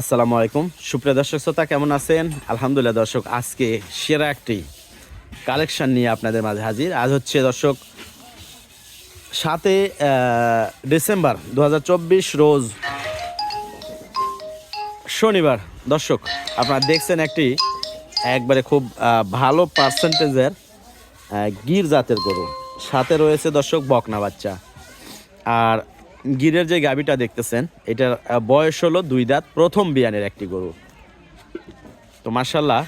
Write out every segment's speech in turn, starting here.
আসসালামু আলাইকুম। সুপ্রিয় দর্শক শ্রোতা, কেমন আছেন? আলহামদুলিল্লাহ দর্শক, আজকে সেরা একটি কালেকশন নিয়ে আপনাদের মাঝে হাজির। আজ হচ্ছে দর্শক সাতে ডিসেম্বর দু হাজার চব্বিশ রোজ শনিবার। দর্শক, আপনারা দেখছেন একটি একবারে খুব ভালো পার্সেন্টেজের গির জাতের গরু। সাথে রয়েছে দর্শক বকনা বাচ্চা। আর গিরের যে গাবিটা দেখতেছেন, এটার বয়স হলো দুই দাঁত, প্রথম বিয়ানের একটি গরু। তো মার্শাল্লাহ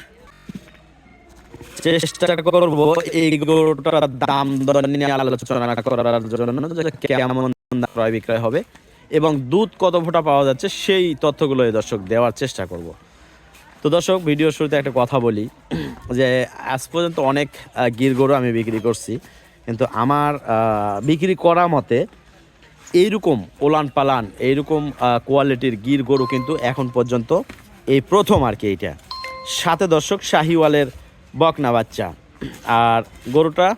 চেষ্টা করব এই গরুটার দাম দর নিয়ে আলোচনা করার জন্য কেমন ক্রয় বিক্রয় হবে এবং দুধ কত ফোঁটা পাওয়া যাচ্ছে, সেই তথ্যগুলো এই দর্শক দেওয়ার চেষ্টা করব। তো দর্শক ভিডিও শুরুতে একটা কথা বলি, যে আজ পর্যন্ত অনেক গির গরু আমি বিক্রি করছি, কিন্তু আমার বিক্রি করা মতে এইরকম ওলান পালান, এইরকম কোয়ালিটির গির গরু কিন্তু এখন পর্যন্ত এই প্রথম আর কি এইটা। সাথে দর্শক শাহিওয়ালের বকনা বাচ্চা। আর গরুটা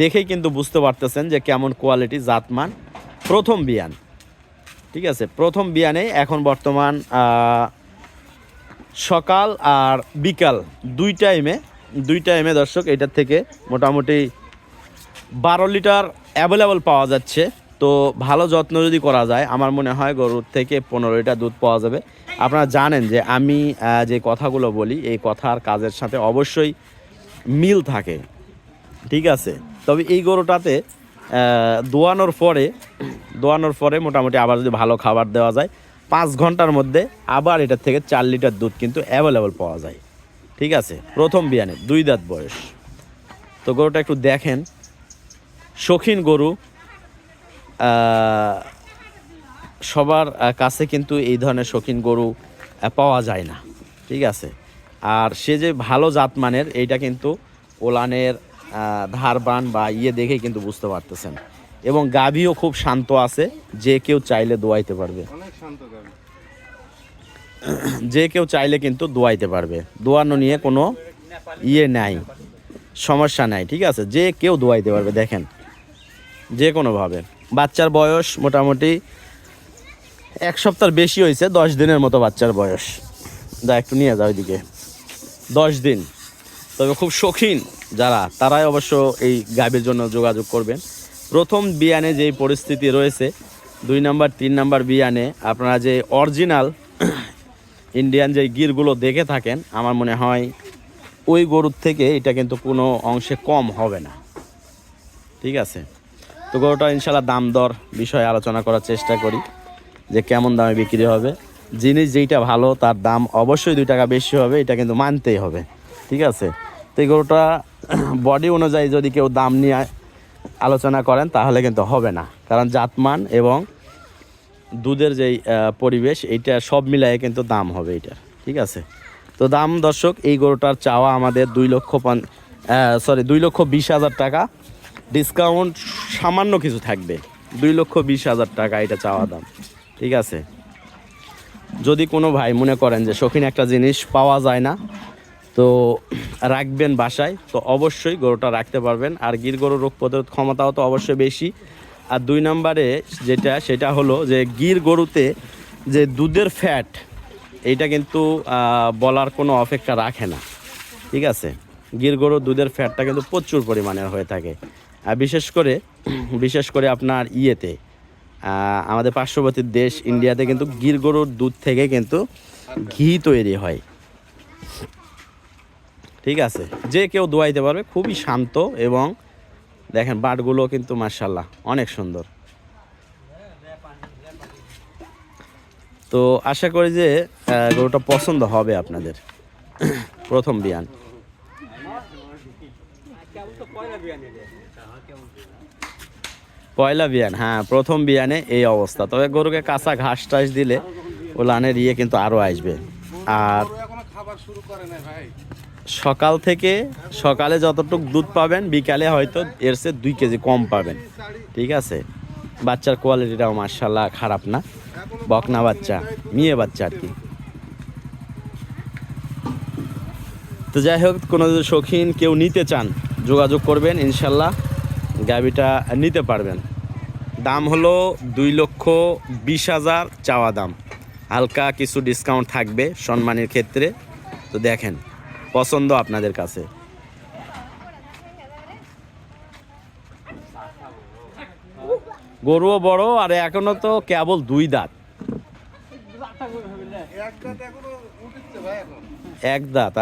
দেখেই কিন্তু বুঝতে পারতেছেন যে কেমন কোয়ালিটি জাতমান। প্রথম বিয়ান, ঠিক আছে? প্রথম বিয়ানে এখন বর্তমান সকাল আর বিকাল দুই টাইমে দুই টাইমে দর্শক এটার থেকে মোটামুটি বারো লিটার অ্যাভেলেবল পাওয়া যাচ্ছে। তো ভালো যত্ন যদি করা যায়, আমার মনে হয় গরুর থেকে পনেরো লিটার দুধ পাওয়া যাবে। আপনারা জানেন যে আমি যে কথাগুলো বলি, এই কথার কাজের সাথে অবশ্যই মিল থাকে। ঠিক আছে? তবে এই গরুটাতে দোয়ানোর পরে দোয়ানোর পরে মোটামুটি আবার যদি ভালো খাবার দেওয়া যায়, পাঁচ ঘণ্টার মধ্যে আবার এটার থেকে চার লিটার দুধ কিন্তু অ্যাভেলেবল পাওয়া যায়। ঠিক আছে? প্রথম বিয়ানে, দুই দাঁত বয়স। তো গরুটা একটু দেখেন। শৌখিন গরু সবার কাছে কিন্তু এই ধরনের শৌখিন গরু পাওয়া যায় না। ঠিক আছে? আর সে যে ভালো জাতমানের এইটা কিন্তু ওলানের ধারবান বা ইয়ে দেখেই কিন্তু বুঝতে পারতেছেন। এবং গাভীও খুব শান্ত আছে যে কেউ চাইলে দোয়াইতে পারবে। যে কেউ চাইলে কিন্তু দোয়াইতে পারবে। দোয়ানো নিয়ে কোনো ইয়ে নাই সমস্যা নাই ঠিক আছে? যে কেউ দোয়াইতে পারবে দেখেন। যে কোনোভাবে। বাচ্চার বয়স মোটামুটি এক সপ্তাহ বেশি হয়েছে, দশ দিনের মতো বাচ্চার বয়স। যা একটু নিয়ে যাও ওইদিকে দশ দিন। তবে খুব শৌখিন যারা, তারাই অবশ্য এই গাভীর জন্য যোগাযোগ করবেন। প্রথম বিয়ানে যেই পরিস্থিতি রয়েছে, দুই নাম্বার, তিন নাম্বার বিয়ানে আপনারা যে অরিজিনাল ইন্ডিয়ান যে গিরগুলো দেখে থাকেন, আমার মনে হয় ওই গরুর থেকে এটা কিন্তু কোনো অংশে কম হবে না। ঠিক আছে? তো গরুটা ইনশাল্লাহ দাম দর বিষয়ে আলোচনা করার চেষ্টা করি যে কেমন দামে বিক্রি হবে। জিনিস যেইটা ভালো, তার দাম অবশ্যই দুই টাকা বেশি হবে, এটা কিন্তু মানতেই হবে। ঠিক আছে? তো এই গরুটা বডি অনুযায়ী যদি কেউ দাম নিয়ে আলোচনা করেন, তাহলে কিন্তু হবে না। কারণ জাতমান এবং দুধের যেই পরিবেশ, এইটা সব মিলায়ে কিন্তু দাম হবে এটার ঠিক আছে? তো দাম দর্শক, এই গরুটার চাওয়া আমাদের দুই লক্ষ পান সরি দুই লক্ষ বিশ হাজার টাকা। ডিসকাউন্ট সামান্য কিছু থাকবে। দুই লক্ষ বিশ হাজার টাকা এটা চাওয়া দাম। ঠিক আছে? যদি কোনো ভাই মনে করেন যে, শৌখিন, একটা জিনিস পাওয়া যায় না, তো রাখবেন বাসায়। তো অবশ্যই গরুটা রাখতে পারবেন। আর গির গরুর রোগ প্রতিরোধ ক্ষমতাও তো অবশ্যই বেশি। আর দুই নম্বরে যেটা, সেটা হলো যে, গির গরুতে যে দুধের ফ্যাট, এইটা কিন্তু বলার কোনো অপেক্ষা রাখে না। ঠিক আছে? গির গরুর দুধের ফ্যাটটা কিন্তু প্রচুর পরিমাণের হয়ে থাকে। আর বিশেষ করে বিশেষ করে আপনার ইয়েতে। আমাদের পার্শ্ববর্তী দেশ ইন্ডিয়াতে কিন্তু গির গরুর দুধ থেকে কিন্তু ঘি তৈরি হয়। ঠিক আছে? যে কেউ দোয়াইতে পারবে, খুবই শান্ত এবং দেখেন বাটগুলো কিন্তু মার্শাল্লাহ অনেক সুন্দর। তো আশা করি যে গরুটা পছন্দ হবে আপনাদের। প্রথম বিয়ান। পয়লা বিয়ান হ্যাঁ প্রথম বিয়ানে এই অবস্থা। তবে গরুকে কাঁচা ঘাস টাস দিলে ও লানের ইয়ে কিন্তু আরও আসবে। আর সকাল থেকে সকালে যতটুকু দুধ পাবেন, বিকালে হয়তো এর চেয়ে দুই কেজি কম পাবেন। ঠিক আছে? বাচ্চার কোয়ালিটিটাও মার্শাল্লাহ খারাপ না। বকনা বাচ্চা, মেয়ে বাচ্চা আর কি। তো যাই হোক, কোনো যদি শৌখিন কেউ নিতে চান, যোগাযোগ করবেন, ইনশাল্লাহ গাবিটা নিতে পারবেন। দাম হলো দুই লক্ষ বিশ হাজার চাওয়া দাম। হালকা কিছু ডিসকাউন্ট থাকবে সম্মানের ক্ষেত্রে। তো দেখেন, পছন্দ আপনাদের কাছে। গরুও বড় আর এখনও তো কেবল দুই দাঁত। এক দাঁত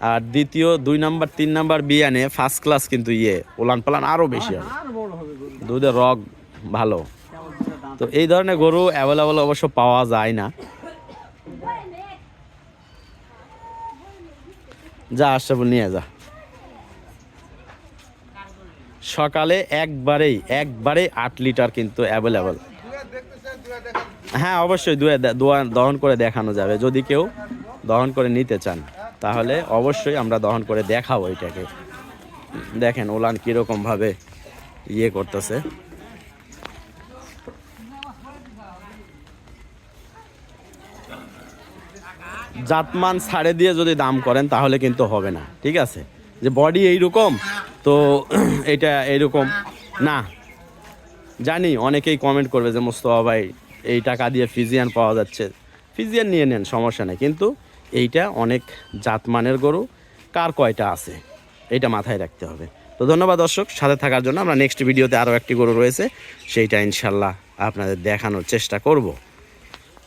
আর দ্বিতীয় দুই নাম্বার তিন নাম্বার বিয়ানে ফার্স্ট ক্লাস কিন্তু ইয়ে ওলান পালান আরও বেশি হবে। দুধের রগ ভালো। তো এই ধরনের গরু অ্যাভেলেবল অবশ্য পাওয়া যায় না। যা আশরাফুল নিয়ে যা। সকালে একবারেই একবারেই আট লিটার কিন্তু অ্যাভেলেবল হ্যাঁ অবশ্যই দুয়ে দোয়া- দহন করে দেখানো যাবে। যদি কেউ দহন করে নিতে চান, তাহলে অবশ্যই আমরা দহন করে দেখাবো এটাকে। দেখেন ওলান কীরকম ভাবে ইয়ে করতেছে। জাতমান ছাড়ে দিয়ে যদি দাম করেন, তাহলে কিন্তু হবে না, ঠিক আছে? যে বডি এইরকম, তো এটা এইরকম, না। জানি, অনেকেই কমেন্ট করবে যে, মোস্তফা ভাই, এই টাকা দিয়ে ফিজিয়ান পাওয়া যাচ্ছে। ফিজিয়ান নিয়ে নেন, সমস্যা নেই। কিন্তু এইটা অনেক জাতমানের গরু। কার কয়টা আছে? এটা মাথায় রাখতে হবে। তো ধন্যবাদ দর্শক, সাথে থাকার জন্য আমরা নেক্সট ভিডিওতে আরও একটি গরু রয়েছে। সেইটা ইনশাল্লাহ আপনাদের দেখানোর চেষ্টা করব।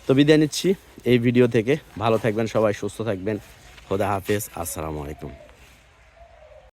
তো বিদায় নিচ্ছি এই ভিডিও থেকে। ভালো থাকবেন সবাই, সুস্থ থাকবেন। খোদা হাফেজ। আসসালামু আলাইকুম।